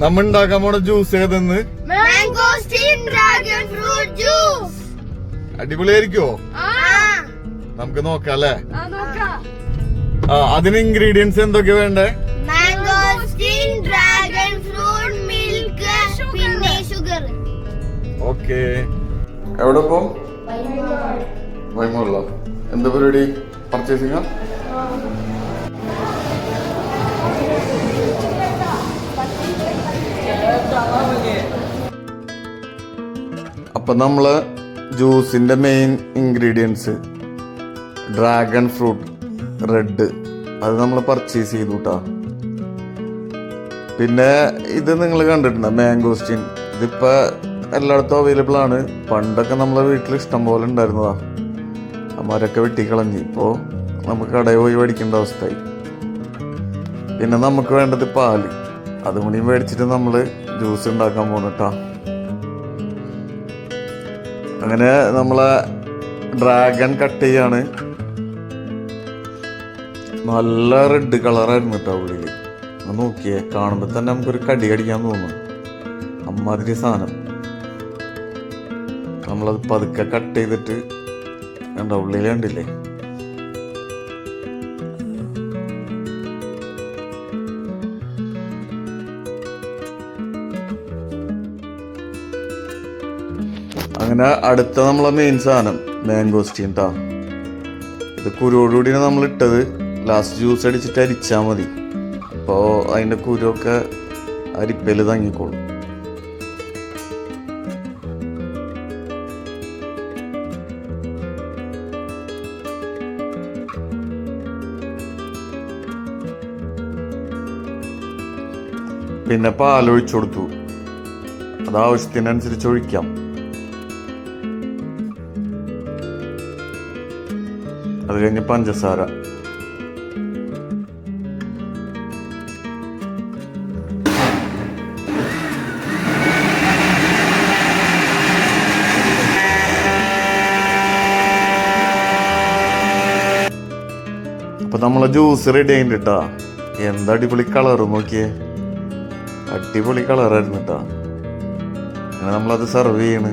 നമ്മ ഉണ്ടാക്കാൻ പോണ ജ്യൂസ് ഏതെന്ന്? അടിപൊളിയായിരിക്കോ? നമുക്ക് നോക്കാം അല്ലേ? ആ അതിന് ഇൻഗ്രീഡിയൻസ് എന്തൊക്കെ വേണ്ടേ? ഓക്കെ. എവിടെ പോ വൈമുള്ള എന്താ പരിപാടി? പർച്ചേസിംഗ് അപ്പൊ നമ്മൾ ജ്യൂസിന്റെ main ingredients dragon fruit red അത് നമ്മൾ പർച്ചേസ് ചെയ്തു കേട്ടോ പിന്നെ ഇത് നിങ്ങൾ കണ്ടിട്ടുണ്ട്? മാംഗോസ്റ്റിൻ ഇതിപ്പോ എല്ലായിടത്തും അവൈലബിൾ ആണ്. പണ്ടൊക്കെ നമ്മളെ വീട്ടിൽ ഇഷ്ടം പോലെ ഉണ്ടായിരുന്നതാ. അമ്മരൊക്കെ വെട്ടിക്കളഞ്ഞ്. ഇപ്പോ നമുക്ക് കടയിൽ പോയി മേടിക്കേണ്ട അവസ്ഥയായി. പിന്നെ നമുക്ക് വേണ്ടത് പാൽ. അതും കൂടി മേടിച്ചിട്ട് നമ്മൾ ജ്യൂസ് ഉണ്ടാക്കാൻ പോന്നിട്ടാ അങ്ങനെ നമ്മളെ ഡ്രാഗൺ കട്ട് ചെയ്യാണ്. നല്ല റെഡ് കളറായിരുന്നു കേട്ടോ ഉള്ളിൽ നോക്കിയേ കാണുമ്പോൾ തന്നെ നമുക്കൊരു കടി കടിക്കാൻ തോന്നും. അമ്മാതിരി സാധനം. നമ്മളത് പതുക്കെ കട്ട് ചെയ്തിട്ട് കണ്ട ഉള്ളിൽ കണ്ടില്ലേ? അങ്ങനെ അടുത്ത നമ്മളെ മെയിൻ സാധനം മാംഗോസ്റ്റീൻ ട്ടാ. ഇത് കുരുവോടുകൂടി നമ്മൾ ഇട്ടത്. ലാസ്റ്റ് ജ്യൂസ് അടിച്ചിട്ട് അരിച്ചാൽ മതി. അപ്പോൾ അതിന്റെ കുരുവൊക്കെ അരിപ്പയിൽ തങ്ങിക്കോളും. പിന്നെ പാലൊഴിച്ചു കൊടുത്തു. അത് ആവശ്യത്തിനനുസരിച്ച് ഒഴിക്കാം. അത് കഴിഞ്ഞ് പഞ്ചസാര. അപ്പൊ നമ്മളെ ജ്യൂസ് റെഡി ആയിട്ട് കേട്ടാ എന്താ അടിപൊളി കളർ നോക്കിയേ? അടിപൊളി കളറായിരുന്നു കേട്ടാ അങ്ങനെ നമ്മളത് സെർവ് ചെയ്യണ്.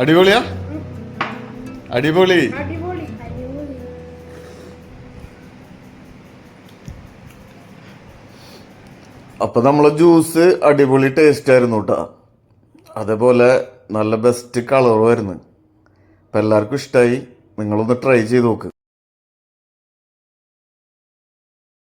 അടിപൊളിയാ? അടിപൊളി. അടിപൊളി അടിപൊളി. അപ്പൊ നമ്മളെ ജ്യൂസ് അടിപൊളി ടേസ്റ്റ് ആയിരുന്നു കേട്ടോ അതേപോലെ നല്ല ബെസ്റ്റ് കളറും ആയിരുന്നു. അപ്പൊ എല്ലാവർക്കും ഇഷ്ടമായി നിങ്ങളൊന്ന് ട്രൈ ചെയ്ത് നോക്ക്.